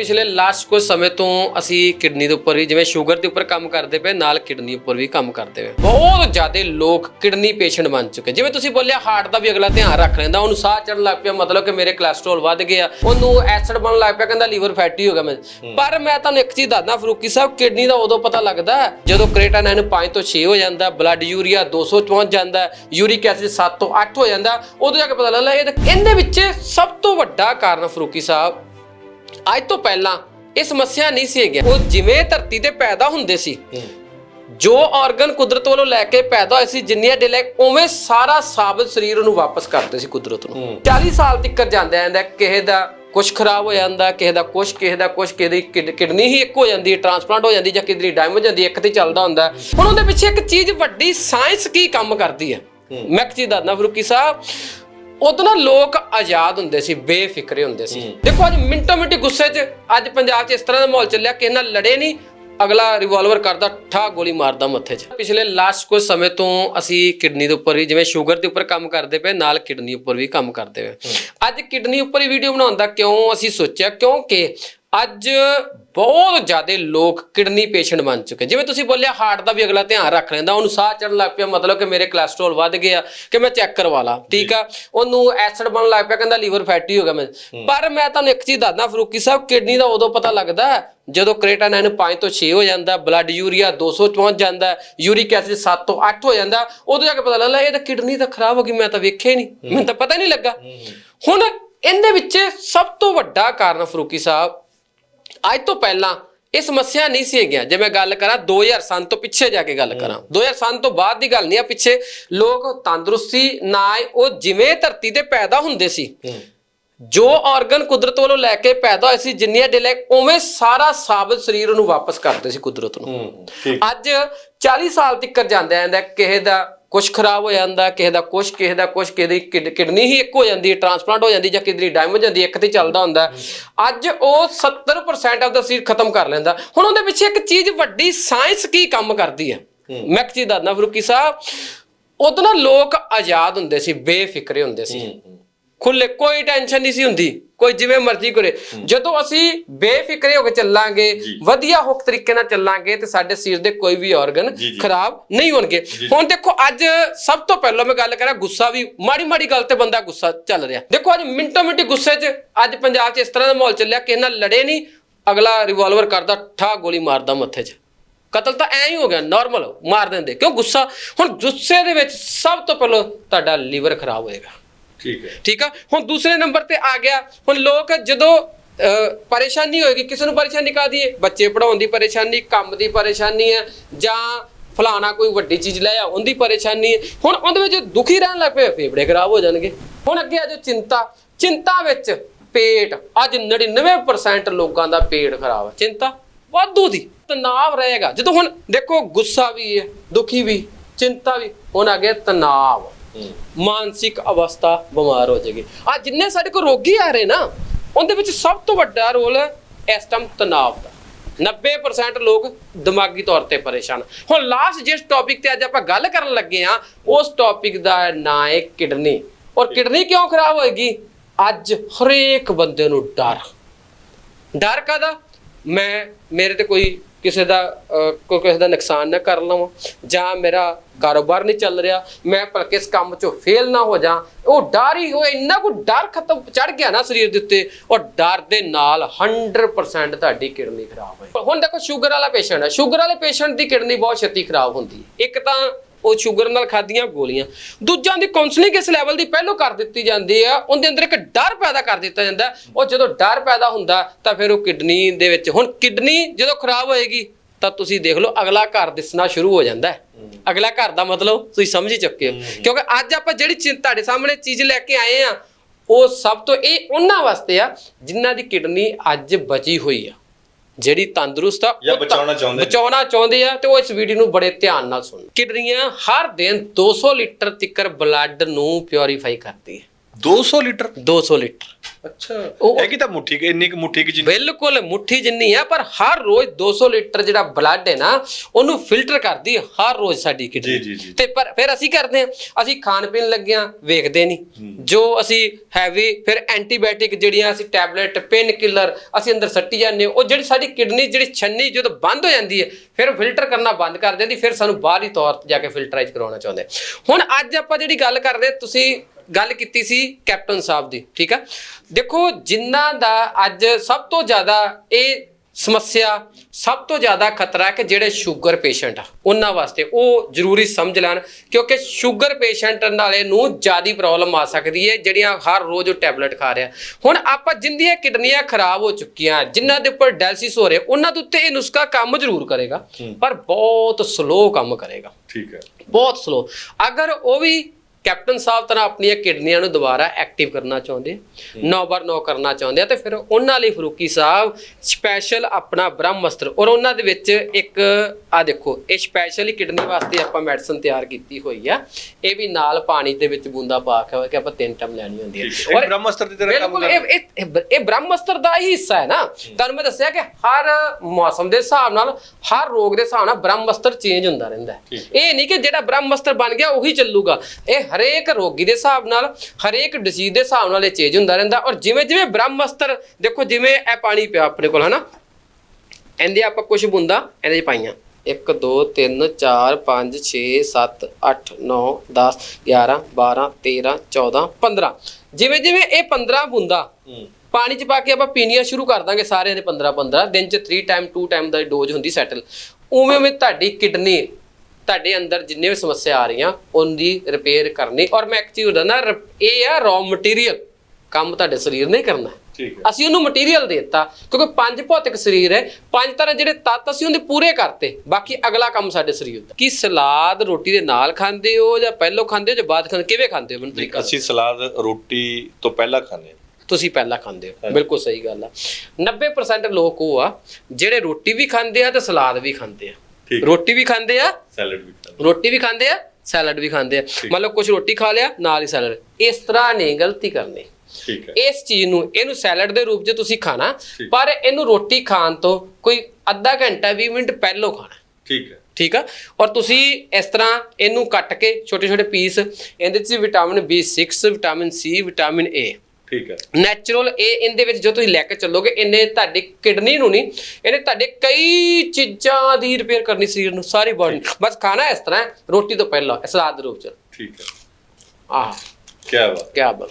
ਪਿਛਲੇ ਲਾਸਟ ਕੁਝ ਸਮੇਂ ਤੋਂ ਅਸੀਂ ਕਿਡਨੀ ਦੇ ਉੱਪਰ ਵੀ ਜਿਵੇਂ ਸ਼ੂਗਰ ਦੇ ਉੱਪਰ ਕੰਮ ਕਰਦੇ ਪਏ ਨਾਲ ਕਿਡਨੀ ਉੱਪਰ ਵੀ ਕੰਮ ਕਰਦੇ ਪਏ। ਬਹੁਤ ਜ਼ਿਆਦਾ ਲੋਕ ਕਿਡਨੀ ਪੇਸ਼ੈਂਟ ਬਣ ਚੁੱਕੇ। ਜਿਵੇਂ ਤੁਸੀਂ ਬੋਲਿਆ ਹਾਰਟ ਦਾ ਵੀ ਅਗਲਾ ਧਿਆਨ ਰੱਖ ਲੈਂਦਾ। ਉਹਨੂੰ ਸਾਹ ਚੜਨ ਲੱਗ ਪਿਆ ਮਤਲਬ ਕਿ ਮੇਰੇ ਕੋਲੇਸਟ੍ਰੋਲ ਵੱਧ ਗਿਆ। ਉਹਨੂੰ ਐਸਿਡ ਬਣਨ ਲੱਗ ਪਿਆ ਕਹਿੰਦਾ ਲੀਵਰ ਫੈਟੀ ਹੋ ਗਿਆ ਮੈਂ। ਪਰ ਮੈਂ ਤੁਹਾਨੂੰ ਇੱਕ ਚੀਜ਼ ਦੱਸਦਾ ਫਰੂਕੀ ਸਾਹਿਬ ਕਿਡਨੀ ਦਾ ਉਦੋਂ ਪਤਾ ਲੱਗਦਾ ਜਦੋਂ ਕ੍ਰੇਟਾਨਾਈਨ 5 ਤੋਂ 6 ਹੋ ਜਾਂਦਾ ਬਲੱਡ ਯੂਰੀਆ 200 ਪਹੁੰਚ ਜਾਂਦਾ ਯੂਰਿਕ ਐਸਿਡ 7 ਤੋਂ 8 ਹੋ ਜਾਂਦਾ ਉਦੋਂ ਜਾ ਕੇ ਪਤਾ ਲੱਗਦਾ ਇਹਦੇ ਵਿੱਚ ਸਭ ਤੋਂ ਵੱਡਾ ਕਾਰਨ ਫਰੂਕੀ ਸਾਹਿਬ ਅੱਜ ਤੋਂ ਪਹਿਲਾਂ ਇਹ ਸਮੱਸਿਆ ਨਹੀਂ ਸੀ ਹੈਗੀ ਉਹ ਜਿਵੇਂ ਧਰਤੀ ਤੇ ਪੈਦਾ ਹੁੰਦੇ ਸੀ ਜੋ ਆਰਗਨ ਕੁਦਰਤ ਵੱਲੋਂ ਲੈ ਕੇ ਪੈਦਾ ਹੋਏ ਸੀ ਜਿੰਨੀਆਂ ਡਿਲੇ ਉਵੇਂ ਸਾਰਾ ਸਾਬਤ ਸਰੀਰ ਉਹਨੂੰ ਵਾਪਸ ਕਰਦੇ ਸੀ ਕੁਦਰਤ ਨੂੰ। 40 ਸਾਲ ਤੱਕ ਜਾਂਦੇ ਆਂਦਾ ਕਿਸੇ ਦਾ ਕੁਝ ਖਰਾਬ ਹੋ ਜਾਂਦਾ ਕਿਸੇ ਦਾ ਕੁਝ ਕਿਸੇ ਦਾ ਕੁਝ ਕਿਸੇ ਦੀ ਕਿਡ- ਕਿਡਨੀ ਹੀ ਇੱਕ ਹੋ ਜਾਂਦੀ ਹੈ ਟ੍ਰਾਂਸਪਲਾਂਟ ਹੋ ਜਾਂਦੀ ਜਾਂ ਕਿਸੇ ਦੀ ਡੈਮੇਜ ਹੋ ਜਾਂਦੀ ਹੈ, ਇੱਕ ਤੇ ਚੱਲਦਾ ਹੁੰਦਾ। ਹੁਣ ਉਹਦੇ ਪਿੱਛੇ ਇੱਕ ਚੀਜ਼ ਵੱਡੀ ਸਾਇੰਸ ਕੀ ਕੰਮ ਕਰਦੀ ਹੈ। ਮੈਂ ਇੱਕ ਚੀਜ਼ ਦੱਸਦਾ ਫਰੂਕੀ ਸਾਹਿਬ ਉਦੋਂ ਨਾ ਲੋਕ ਆਜ਼ਾਦ ਹੁੰਦੇ ਸੀ ਬੇਫਿਕਰੇ ਹੁੰਦੇ ਸੀ। ਦੇਖੋ ਅੱਜ ਮਿੰਟੋ ਮਿੰਟੀ ਗੁੱਸੇ 'ਚ ਅੱਜ ਪੰਜਾਬ 'ਚ ਇਸ ਤਰ੍ਹਾਂ ਦਾ ਮਾਹੌਲ ਚੱਲਿਆ ਕਿ ਇਹਨਾਂ ਲੜੇ ਨਹੀਂ ਅਗਲਾ ਰਿਵਾਲਵਰ ਕਰਦਾ ਠਾ ਗੋਲੀ ਮਾਰਦਾ ਮੱਥੇ 'ਚ। ਪਿਛਲੇ ਲਾਸਟ ਕੁਝ ਸਮੇਂ ਤੋਂ ਅਸੀਂ ਕਿਡਨੀ ਦੇ ਉੱਪਰ ਵੀ ਜਿਵੇਂ ਸ਼ੂਗਰ ਦੇ ਉੱਪਰ ਕੰਮ ਕਰਦੇ ਪਏ ਨਾਲ ਕਿਡਨੀ ਉੱਪਰ ਵੀ ਕੰਮ ਕਰਦੇ ਪਏ। ਅੱਜ ਕਿਡਨੀ ਉੱਪਰ ਹੀ ਵੀਡੀਓ ਬਣਾਉਣ ਦਾ ਕਿਉਂ ਅਸੀਂ ਸੋਚਿਆ? ਕਿਉਂਕਿ ਅੱਜ ਬਹੁਤ ਜ਼ਿਆਦਾ ਲੋਕ ਕਿਡਨੀ ਪੇਸ਼ੈਂਟ ਬਣ ਚੁੱਕੇ। ਜਿਵੇਂ ਤੁਸੀਂ ਬੋਲਿਆ ਹਾਰਟ ਦਾ ਵੀ ਅਗਲਾ ਧਿਆਨ ਰੱਖ ਲੈਂਦਾ। ਉਹਨੂੰ ਸਾਹ ਚੜਨ ਲੱਗ ਪਿਆ ਮਤਲਬ ਕਿ ਮੇਰੇ ਕੋਲੇਸਟ੍ਰੋਲ ਵੱਧ ਗਿਆ ਕਿ ਮੈਂ ਚੈੱਕ ਕਰਵਾ ਲਾਂ। ਠੀਕ ਆ? ਉਹਨੂੰ ਐਸਿਡ ਬਣਨ ਲੱਗ ਪਿਆ ਕਹਿੰਦਾ ਲੀਵਰ ਫੈਟੀ ਹੋ ਗਿਆ ਮੈਂ। ਪਰ ਮੈਂ ਤੁਹਾਨੂੰ ਇੱਕ ਚੀਜ਼ ਦੱਸਦਾ ਫਰੂਕੀ ਸਾਹਿਬ ਕਿਡਨੀ ਦਾ ਉਦੋਂ ਪਤਾ ਲੱਗਦਾ ਜਦੋਂ ਕ੍ਰੇਟਾਨਾਈਨ 5 ਤੋਂ 6 ਹੋ ਜਾਂਦਾ ਬਲੱਡ ਯੂਰੀਆ 200 ਪਹੁੰਚ ਜਾਂਦਾ ਯੂਰਿਕ ਐਸਿਡ 7 ਤੋਂ 8 ਹੋ ਜਾਂਦਾ ਉਦੋਂ ਜਾ ਕੇ ਪਤਾ ਲੱਗਦਾ ਇਹ ਤਾਂ ਕਿਡਨੀ ਤਾਂ ਖਰਾਬ ਹੋ ਗਈ ਮੈਂ ਤਾਂ ਵੇਖਿਆ ਹੀ ਨਹੀਂ। ਮੈਨੂੰ ਤਾਂ ਪਤਾ ਹੀ ਨਹੀਂ ਲੱਗਾ। ਹੁਣ ਇਹਦੇ ਵਿੱਚ ਸਭ ਤੋਂ ਵੱਡਾ ਕਾਰਨ ਫਰੂਕੀ ਸਾਹਿਬ ਅੱਜ ਤੋਂ ਪਹਿਲਾਂ ਇਹ ਸਮੱਸਿਆ ਨਹੀਂ ਸੀ ਹੈਗੀਆਂ। ਜੇ ਮੈਂ ਗੱਲ ਕਰਾਂ 2000 ਸਾਲ ਤੋਂ ਪਿੱਛੇ ਜਾ ਕੇ ਗੱਲ ਕਰਾਂ। 2000 ਸਾਲ ਤੋਂ ਬਾਅਦ ਦੀ ਗੱਲ ਨਹੀਂ ਆ ਪਿੱਛੇ ਲੋਕ ਤੰਦਰੁਸਤੀ ਨਾ ਉਹ ਜਿਵੇਂ ਧਰਤੀ ਤੇ ਪੈਦਾ ਹੁੰਦੇ ਸੀ ਜੋ ਆਰਗਨ ਕੁਦਰਤ ਵੱਲੋਂ ਲੈ ਕੇ ਪੈਦਾ ਹੋਏ ਸੀ ਜਿੰਨੀਆਂ ਡਿਲੇ ਉਵੇਂ ਸਾਰਾ ਸਾਬਤ ਸਰੀਰ ਉਹਨੂੰ ਵਾਪਸ ਕਰਦੇ ਸੀ ਕੁਦਰਤ ਨੂੰ। ਅੱਜ 40 ਸਾਲ ਤੱਕ ਜਾਂਦੇ ਆਂਦਾ ਕਿਸੇ ਦਾ ਕੁਝ ਖਰਾਬ ਹੋ ਜਾਂਦਾ ਕਿਸੇ ਦਾ ਕੁਝ ਕਿਸੇ ਦਾ ਕੁਝ ਕਿਸੇ ਦੀ ਕਿਡ- ਕਿਡਨੀ ਹੀ ਇੱਕ ਹੋ ਜਾਂਦੀ ਹੈ ਟ੍ਰਾਂਸਪਲਾਂਟ ਹੋ ਜਾਂਦੀ ਜਾਂ ਕਿਸੇ ਦੀ ਡੈਮੇਜ ਹੋ ਜਾਂਦੀ ਹੈ, ਇੱਕ ਤੇ ਚੱਲਦਾ ਹੁੰਦਾ। ਅੱਜ ਉਹ 70% ਆਫ ਦਾ ਸਰੀਰ ਖਤਮ ਕਰ ਲੈਂਦਾ। ਹੁਣ ਉਹਦੇ ਪਿੱਛੇ ਇੱਕ ਚੀਜ਼ ਵੱਡੀ ਸਾਇੰਸ ਕੀ ਕੰਮ ਕਰਦੀ ਹੈ? ਮੈਂ ਇੱਕ ਚੀਜ਼ ਦੱਸਦਾ ਫਰੂਕੀ ਸਾਹਿਬ ਉਦੋਂ ਨਾ ਲੋਕ ਆਜ਼ਾਦ ਹੁੰਦੇ ਸੀ ਬੇਫਿਕਰੇ ਹੁੰਦੇ ਸੀ। ਖੁੱਲੇ ਕੋਈ ਟੈਨਸ਼ਨ ਨਹੀਂ ਸੀ ਹੁੰਦੀ ਕੋਈ ਜਿਵੇਂ ਮਰਜ਼ੀ ਕਰੇ। ਜਦੋਂ ਅਸੀਂ ਬੇਫਿਕਰੇ ਹੋ ਕੇ ਚੱਲਾਂਗੇ ਵਧੀਆ ਹੁਕ ਤਰੀਕੇ ਨਾਲ ਚੱਲਾਂਗੇ ਤੇ ਸਾਡੇ ਸਰੀਰ ਦੇ ਕੋਈ ਵੀ ਆਰਗਨ ਖਰਾਬ ਨਹੀਂ ਹੋਣਗੇ। ਹੁਣ ਦੇਖੋ ਅੱਜ ਸਭ ਤੋਂ ਪਹਿਲਾਂ ਮੈਂ ਗੱਲ ਕਰਾਂ ਗੁੱਸਾ ਵੀ ਮਾੜੀ ਮਾੜੀ ਗੱਲ ਤੇ ਬੰਦਾ ਗੁੱਸਾ ਚੱਲ ਰਿਹਾ। ਦੇਖੋ ਅੱਜ ਮਿੰਟੋ ਮਿੰਟੀ ਗੁੱਸੇ 'ਚ ਅੱਜ ਪੰਜਾਬ 'ਚ ਇਸ ਤਰ੍ਹਾਂ ਦਾ ਮਾਹੌਲ ਚੱਲਿਆ ਕਿ ਇਹਨਾਂ ਲੜੇ ਨਹੀਂ ਅਗਲਾ ਰਿਵਾਲਵਰ ਕਰਦਾ ਠਾ ਗੋਲੀ ਮਾਰਦਾ ਮੱਥੇ 'ਚ। ਕਤਲ ਤਾਂ ਐਂ ਹੀ ਹੋ ਗਿਆ ਨਾਰਮਲ ਮਾਰ ਦਿੰਦੇ। ਕਿਉਂ ਗੁੱਸਾ? ਹੁਣ ਗੁੱਸੇ ਦੇ ਵਿੱਚ ਸਭ ਤੋਂ ਪਹਿਲਾਂ ਤੁਹਾਡਾ ਲੀਵਰ ਖਰਾਬ ਹੋਏਗਾ। ਠੀਕ ਹੈ। ਠੀਕ ਆ? ਹੁਣ ਦੂਸਰੇ ਨੰਬਰ ਤੇ ਆ ਗਿਆ। ਹੁਣ ਲੋਕ ਜਦੋਂ ਅਹ, ਪਰੇਸ਼ਾਨੀ ਹੋਏਗੀ ਕਿਸੇ ਨੂੰ ਪਰੇਸ਼ਾਨੀ ਕਾਦੀ ਹੈ ਬੱਚੇ ਪੜਾਉਣ ਦੀ ਪਰੇਸ਼ਾਨੀ ਕੰਮ ਦੀ ਪਰੇਸ਼ਾਨੀ ਹੈ ਜਾਂ ਫਲਾਣਾ ਕੋਈ ਵੱਡੀ ਚੀਜ਼ ਲੈ ਆ ਉਹਦੀ ਪਰੇਸ਼ਾਨੀ ਹੈ ਹੁਣ ਉਹਦੇ ਵਿੱਚ ਦੁਖੀ ਰਹਿਣ ਲੱਗ ਪਏ ਫੇਫੜੇ ਖਰਾਬ ਹੋ ਜਾਣਗੇ। ਹੁਣ ਅੱਗੇ ਆ ਜੋ ਚਿੰਤਾ। ਚਿੰਤਾ ਵਿੱਚ ਪੇਟ ਅੱਜ 99% ਲੋਕਾਂ ਦਾ ਪੇਟ ਖਰਾਬ ਹੈ ਚਿੰਤਾ ਵਾਧੂ ਦੀ ਤਣਾਅ ਰਹੇਗਾ। ਜਦੋਂ ਹੁਣ ਦੇਖੋ ਗੁੱਸਾ ਵੀ ਹੈ ਦੁਖੀ ਵੀ ਚਿੰਤਾ ਵੀ ਹੁਣ ਆ ਗਿਆ ਤਣਾਅ। ਮਾਨਸਿਕ ਅਵਸਥਾ ਬਿਮਾਰ ਹੋ ਜਾਏਗੀ। ਆ ਜਿੰਨੇ ਸਾਡੇ ਕੋਲ ਰੋਗੀ ਆ ਰਹੇ ਨਾ, ਉਹਦੇ ਵਿੱਚ ਸਭ ਤੋਂ ਵੱਡਾ ਰੋਲ ਇਸ ਟਾਈਮ ਤਣਾਅ ਦਾ। 90% ਲੋਕ ਦਿਮਾਗੀ ਤੌਰ ਤੇ ਪਰੇਸ਼ਾਨ। ਹੁਣ ਲਾਸਟ ਜਿਸ ਟੌਪਿਕ ਤੇ ਅੱਜ ਆਪਾਂ ਗੱਲ ਕਰਨ ਲੱਗੇ ਆ ਉਸ ਟੌਪਿਕ ਦਾ ਨਾਂ ਹੈ ਕਿਡਨੀ। ਔਰ ਕਿਡਨੀ ਕਿਉਂ ਖਰਾਬ ਹੋਏਗੀ? ਅੱਜ ਹਰੇਕ ਬੰਦੇ ਨੂੰ ਡਰ। ਡਰ ਕਾਦਾ ਮੈਂ, ਮੇਰੇ ਤੇ ਕੋਈ ਕਿਸੇ ਦਾ ਕੋਈ ਕਿਸੇ ਦਾ ਨੁਕਸਾਨ ਨਾ ਕਰ ਲਵਾਂ, ਜਾਂ ਮੇਰਾ ਕਾਰੋਬਾਰ ਨਹੀਂ ਚੱਲ ਰਿਹਾ, ਮੈਂ ਭਲਕੇ ਇਸ ਕੰਮ 'ਚੋਂ ਫੇਲ ਨਾ ਹੋ ਜਾ, ਉਹ ਡਰ ਹੀ ਹੋਏ ਇੰਨਾ ਕੋ ਡਰ ਖਤਮ ਚੜ ਗਿਆ ਨਾ ਸਰੀਰ ਦੇ ਉੱਤੇ, ਔਰ ਡਰ ਦੇ ਨਾਲ 100% ਤੁਹਾਡੀ ਕਿਡਨੀ ਖਰਾਬ ਹੋਏ ਹੁਣ ਦੇਖੋ, ਸ਼ੂਗਰ ਵਾਲਾ ਪੇਸ਼ੈਂਟ ਹੈ। ਸ਼ੂਗਰ ਵਾਲੇ ਪੇਸ਼ੈਂਟ ਦੀ ਕਿਡਨੀ ਬਹੁਤ ਛੇਤੀ ਖਰਾਬ ਹੁੰਦੀ ਹੈ। ਇੱਕ ਤਾਂ ਉਹ ਸ਼ੂਗਰ ਨਾਲ ਖਾਦੀਆਂ ਗੋਲੀਆਂ। ਦੂਜਿਆਂ ਦੀ ਕਾਉਂਸਲਿੰਗ ਇਸ ਲੈਵਲ ਦੀ ਪਹਿਲੋਂ ਕਰ ਦਿੱਤੀ ਜਾਂਦੀ ਆ ਉਹਦੇ ਅੰਦਰ ਇੱਕ ਡਰ ਪੈਦਾ ਕਰ ਦਿੱਤਾ ਜਾਂਦਾ। ਉਹ ਜਦੋਂ ਡਰ ਪੈਦਾ ਹੁੰਦਾ ਤਾਂ ਫਿਰ ਉਹ ਕਿਡਨੀ ਦੇ ਵਿੱਚ ਹੁਣ ਕਿਡਨੀ ਜਦੋਂ ਖਰਾਬ ਹੋਏਗੀ ਤਾਂ ਤੁਸੀਂ ਦੇਖ ਲਓ ਅਗਲਾ ਘਰ ਦਿਸਣਾ ਸ਼ੁਰੂ ਹੋ ਜਾਂਦਾ ਹੈ। ਅਗਲਾ ਘਰ ਦਾ ਮਤਲਬ ਤੁਸੀਂ ਸਮਝ ਹੀ ਚੁੱਕੇ ਹੋ। ਕਿਉਂਕਿ ਅੱਜ ਆਪਾਂ ਜਿਹੜੀ ਤੁਹਾਡੇ ਸਾਹਮਣੇ ਚੀਜ਼ ਲੈ ਕੇ ਆਏ ਆ ਉਹ ਸਭ ਤੋਂ ਇਹ ਉਹਨਾਂ ਵਾਸਤੇ ਆ ਜਿਨ੍ਹਾਂ ਦੀ ਕਿਡਨੀ ਅੱਜ ਬਚੀ ਹੋਈ ਆ। ਜਿਹੜੀ ਤੰਦਰੁਸਤ ਆ ਜਾਂ ਬਚਾਉਣਾ ਚਾਹੁੰਦੇ। ਬਚਾਉਣਾ ਚਾਹੁੰਦੇ ਆ ਤੇ ਉਹ ਇਸ ਵੀਡੀਓ ਨੂੰ ਬੜੇ ਧਿਆਨ ਨਾਲ ਸੁਣ ਕਿਡਨੀਆਂ ਹਰ ਦਿਨ 200 ਲੀਟਰ ਤੱਕਰ ਬਲੱਡ ਨੂੰ ਪਿਉਰੀਫਾਈ ਕਰਦੀ ਹੈ 200 ਲੀਟਰ? 200 ਲੀਟਰ। ਅੱਛਾ। ਉਹ- ਇਹ ਕੀ ਤਾਂ ਮੁੱਠੀ ਕਿ ਇੰਨੀ ਕੁ ਮੁੱਠੀ ਕਿ ਜਿੰਨੀ? ਬਿਲਕੁਲ ਮੁੱਠੀ ਜਿੰਨੀ ਆ ਪਰ ਹਰ ਰੋਜ਼ 200 ਲੀਟਰ ਜਿਹੜਾ ਬਲੱਡ ਹੈ ਨਾ ਉਹਨੂੰ ਫਿਲਟਰ ਕਰਦੀ ਹੈ ਹਰ ਰੋਜ਼ ਸਾਡੀ ਕਿਡਨੀ। ਜੀ, ਜੀ, ਜੀ। ਤੇ ਪਰ ਫਿਰ ਅਸੀਂ ਕਰਦੇ ਹਾਂ ਅਸੀਂ ਖਾਣ ਪੀਣ ਲੱਗਿਆਂ ਵੇਖਦੇ ਨਹੀਂ। ਜੋ ਅਸੀਂ ਹੈਵੀ ਫਿਰ ਐਂਟੀਬਾਇਓਟਿਕ ਜਿਹੜੀਆਂ ਅਸੀਂ ਟੈਬਲੇਟ ਪੇਨ ਕਿਲਰ ਅਸੀਂ ਅੰਦਰ ਸੱਟੀ ਜਾਂਦੇ ਹਾਂ, ਉਹ ਜਿਹੜੀ ਸਾਡੀ ਕਿਡਨੀ ਜਿਹੜੀ ਛੰਨੀ ਜਦੋਂ ਬੰਦ ਹੋ ਜਾਂਦੀ ਹੈ ਫਿਰ ਫਿਲਟਰ ਕਰਨਾ ਬੰਦ ਕਰ ਦਿੰਦੀ ਫਿਰ ਸਾਨੂੰ ਬਾਹਰੀ ਤੌਰ ਤੇ ਜਾ ਕੇ ਫਿਲਟਰਾਈਜ਼ ਕਰਵਾਉਣਾ ਚਾਹੁੰਦੇ ਹੁਣ ਅੱਜ ਆਪਾਂ ਜਿਹੜੀ ਗੱਲ ਕਰਦੇ ਤੁਸੀਂ ਗੱਲ ਕੀਤੀ ਸੀ ਕੈਪਟਨ ਸਾਹਿਬ ਦੀ ਠੀਕ ਆ? ਦੇਖੋ ਜਿਨ੍ਹਾਂ ਦਾ ਅੱਜ ਸਭ ਤੋਂ ਜ਼ਿਆਦਾ ਇਹ ਸਮੱਸਿਆ ਸਭ ਤੋਂ ਜ਼ਿਆਦਾ ਖਤਰਾ ਹੈ ਕਿ ਜਿਹੜੇ ਸ਼ੂਗਰ ਪੇਸ਼ੈਂਟ ਆ ਉਹਨਾਂ ਵਾਸਤੇ ਉਹ ਜ਼ਰੂਰੀ ਸਮਝ ਲੈਣ ਕਿਉਂਕਿ ਸ਼ੂਗਰ ਪੇਸ਼ੈਂਟ ਨਾਲੇ ਨੂੰ ਜ਼ਿਆਦੀ ਪ੍ਰੋਬਲਮ ਆ ਸਕਦੀ ਹੈ ਜਿਹੜੀਆਂ ਹਰ ਰੋਜ਼ ਉਹ ਟੈਬਲੇਟ ਖਾ ਰਿਹਾ। ਹੁਣ ਆਪਾਂ ਜਿੰਦੀਆਂ ਕਿਡਨੀਆਂ ਖਰਾਬ ਹੋ ਚੁੱਕੀਆਂ ਜਿਨ੍ਹਾਂ ਦੇ ਉੱਪਰ ਡਾਇਲਿਸਿਸ ਹੋ ਰਿਹਾ ਉਹਨਾਂ ਦੇ ਉੱਤੇ ਇਹ ਨੁਸਖਾ ਕੰਮ ਜ਼ਰੂਰ ਕਰੇਗਾ ਪਰ ਬਹੁਤ ਸਲੋ ਕੰਮ ਕਰੇਗਾ। ਠੀਕ ਹੈ। ਬਹੁਤ ਸਲੋ ਅਗਰ ਉਹ ਵੀ ਕੈਪਟਨ ਸਾਹਿਬ ਤਰ੍ਹਾਂ ਆਪਣੀਆਂ ਕਿਡਨੀਆਂ ਨੂੰ ਦੁਬਾਰਾ ਐਕਟਿਵ ਕਰਨਾ ਚਾਹੁੰਦੇ ਨੌ ਬਰ ਨੌ ਕਰਨਾ ਚਾਹੁੰਦੇ ਆ ਤੇ ਫਿਰ ਉਹਨਾਂ ਲਈ ਫਰੂਕੀ ਸਾਹਿਬ ਸਪੈਸ਼ਲ ਆਪਣਾ ਬ੍ਰਹਮਸਤਰ ਔਰ ਉਹਨਾਂ ਦੇ ਵਿੱਚ ਇੱਕ ਆ ਦੇਖੋ ਇਹ ਸਪੈਸ਼ਲੀ ਕਿਡਨੀ ਵਾਸਤੇ ਆਪਾਂ ਮੈਡੀਸਨ ਤਿਆਰ ਕੀਤੀ ਹੋਈ ਆ। ਇਹ ਵੀ ਨਾਲ ਪਾਣੀ ਦੇ ਵਿੱਚ ਬੂੰਦਾ ਪਾ ਕੇ ਕਿ ਆਪਾਂ ਤਿੰਨ ਟਾਈਮ ਲੈਣੀ ਹੁੰਦੀ ਹੈ ਇਹ ਬ੍ਰਹਮਸਤਰ ਦੀ ਤਰ੍ਹਾਂ ਕੰਮ ਬਿਲਕੁਲ ਕਰਦਾ ਇਹ ਬ੍ਰਹਮਸਤਰ ਦਾ ਹੀ ਹਿੱਸਾ ਹੈ ਨਾ। ਤੁਹਾਨੂੰ ਮੈਂ ਦੱਸਿਆ ਕਿ ਹਰ ਮੌਸਮ ਦੇ ਹਿਸਾਬ ਨਾਲ ਹਰ ਰੋਗ ਦੇ ਹਿਸਾਬ ਨਾਲ ਬ੍ਰਹਮਸਤਰ ਚੇਂਜ ਹੁੰਦਾ ਰਹਿੰਦਾ ਇਹ ਨਹੀਂ ਕਿ ਜਿਹੜਾ ਬ੍ਰਹਮਸਤਰ ਬਣ ਗਿਆ ਉਹੀ ਚੱਲੂਗਾ। ਇਹ ਹਰੇਕ ਰੋਗੀ ਦੇ ਹਿਸਾਬ ਨਾਲ ਹਰੇਕ ਡਿਸੀਜ਼ ਦੇ ਹਿਸਾਬ ਨਾਲ ਇਹ ਚੇਂਜ ਹੁੰਦਾ ਰਹਿੰਦਾ। ਔਰ ਜਿਵੇਂ ਜਿਵੇਂ ਬ੍ਰਹਮਸਤਰ ਦੇਖੋ ਜਿਵੇਂ ਇਹ ਪਾਣੀ ਪਿਆ ਆਪਣੇ ਕੋਲ ਹਨਾ? ਇਹਦੇ ਆਪਾਂ ਕੁਝ ਬੁੰਦਾ ਇਹਦੇ ਚ ਪਾਈਆਂ। 1 2 3 4 5 6 7 8 9 10 11 12 13 14 15 ਜਿਵੇਂ ਜਿਵੇਂ ਇਹ 15 ਬੁੰਦਾ ਪਾਣੀ ਚ ਪਾ ਕੇ ਆਪਾਂ ਪੀਣੀਆਂ ਸ਼ੁਰੂ ਕਰ ਦਾਂਗੇ ਸਾਰਿਆਂ ਦੇ 15 15 ਦਿਨ ਚ 3 ਟਾਈਮ 2 ਟਾਈਮ ਦਾ ਡੋਜ਼ ਹੁੰਦੀ ਸੈਟਲ ਉਵੇਂ ਉਵੇਂ ਤੁਹਾਡੀ ਕਿਡਨੀ ਤੁਹਾਡੇ ਅੰਦਰ ਜਿੰਨੇ ਵੀ ਸਮੱਸਿਆ ਆ ਰਹੀਆਂ ਉਹਦੀ ਰਿਪੇਅਰ ਕਰਨੀ। ਔਰ ਮੈਂ ਇੱਕ ਚੀਜ਼ ਦੱਸਣਾ ਇਹ ਆ ਰॉ ਮਟੀਰੀਅਲ ਕੰਮ ਤੁਹਾਡੇ ਸਰੀਰ ਨੇ ਕਰਨਾ। ਅਸੀਂ ਉਹਨੂੰ ਮਟੀਰੀਅਲ ਦਿੱਤਾ ਕਿਉਂਕਿ ਪੰਜ ਭੌਤਿਕ ਸਰੀਰ ਹੈ ਪੰਜ ਤਰ੍ਹਾਂ ਜਿਹੜੇ ਤੱਤ ਅਸੀਂ ਉਹਦੇ ਪੂਰੇ ਕਰਤੇ। ਬਾਕੀ ਅਗਲਾ ਕੰਮ ਸਾਡੇ ਸਰੀਰ ਦਾ। ਕੀ ਸਲਾਦ ਰੋਟੀ ਦੇ ਨਾਲ ਖਾਂਦੇ ਹੋ ਜਾਂ ਪਹਿਲਾਂ ਖਾਂਦੇ ਹੋ ਜਾਂ ਬਾਅਦ ਖਾਂਦੇ ਕਿਵੇਂ ਖਾਂਦੇ ਹੋ ਮੈਨੂੰ ਤਰੀਕਾ। ਅਸੀਂ ਸਲਾਦ ਰੋਟੀ ਤੋਂ ਪਹਿਲਾਂ ਖਾਂਦੇ ਤੁਸੀਂ ਪਹਿਲਾਂ ਖਾਂਦੇ ਹੋ। ਬਿਲਕੁਲ ਸਹੀ ਗੱਲ ਆ। 90% ਲੋਕ ਉਹ ਆ ਜਿਹੜੇ ਰੋਟੀ ਵੀ ਖਾਂਦੇ ਆ ਤੇ ਸਲਾਦ ਵੀ ਖਾਂਦੇ ਆ। ਠੀਕ। ਰੋਟੀ ਵੀ ਖਾਂਦੇ ਆ ਸੈਲਡ ਵੀ ਖਾਂਦੇ ਰੋਟੀ ਵੀ ਖਾਂਦੇ ਆ ਸੈਲਡ ਵੀ ਖਾਂਦੇ ਆ। ਮੰਨ ਲਓ ਕੁਝ ਰੋਟੀ ਖਾ ਲਿਆ ਨਾਲ ਹੀ ਸੈਲਡ। ਇਸ ਤਰ੍ਹਾਂ ਨਹੀਂ ਗਲਤੀ ਕਰਨੀ। ਠੀਕ ਹੈ। ਇਸ ਚੀਜ਼ ਨੂੰ ਇਹਨੂੰ ਸੈਲਡ ਦੇ ਰੂਪ 'ਚ ਤੁਸੀਂ ਖਾਣਾ। ਪਰ ਇਹਨੂੰ ਰੋਟੀ ਖਾਣ ਤੋਂ ਕੋਈ ਅੱਧਾ ਘੰਟਾ 20 ਮਿੰਟ ਪਹਿਲਾਂ ਖਾਣਾ। ਠੀਕ ਹੈ। ਠੀਕ ਆ? ਔਰ ਤੁਸੀਂ ਇਸ ਤਰ੍ਹਾਂ ਇਹਨੂੰ ਕੱਟ ਕੇ ਛੋਟੇ ਛੋਟੇ ਪੀਸ ਇਹਦੇ 'ਚ vitamin B6 vitamin C vitamin A ਠੀਕ ਹੈ। ਨੈਚੁਰਲ ਇਹ ਇਹਦੇ ਵਿੱਚ ਜੋ ਤੁਸੀਂ ਲੈ ਕੇ ਚੱਲੋਗੇ ਇਹਨੇ ਤੁਹਾਡੀ ਕਿਡਨੀ ਨੂੰ ਨਹੀਂ ਇਹਨੇ ਤੁਹਾਡੇ ਕਈ ਚੀਜ਼ਾਂ ਦੀ ਰਿਪੇਅਰ ਕਰਨੀ ਸਰੀਰ ਨੂੰ ਸਾਰੀ ਬਾਡੀ ਬਸ ਖਾਣਾ ਇਸ ਤਰ੍ਹਾਂ ਰੋਟੀ ਤੋਂ ਪਹਿਲਾਂ ਸਲਾਦ ਦੇ ਰੂਪ ਚ। ਠੀਕ ਹੈ। ਆਹ। ਕੀ ਬਾਤ। ਕੀ ਬਾਤ।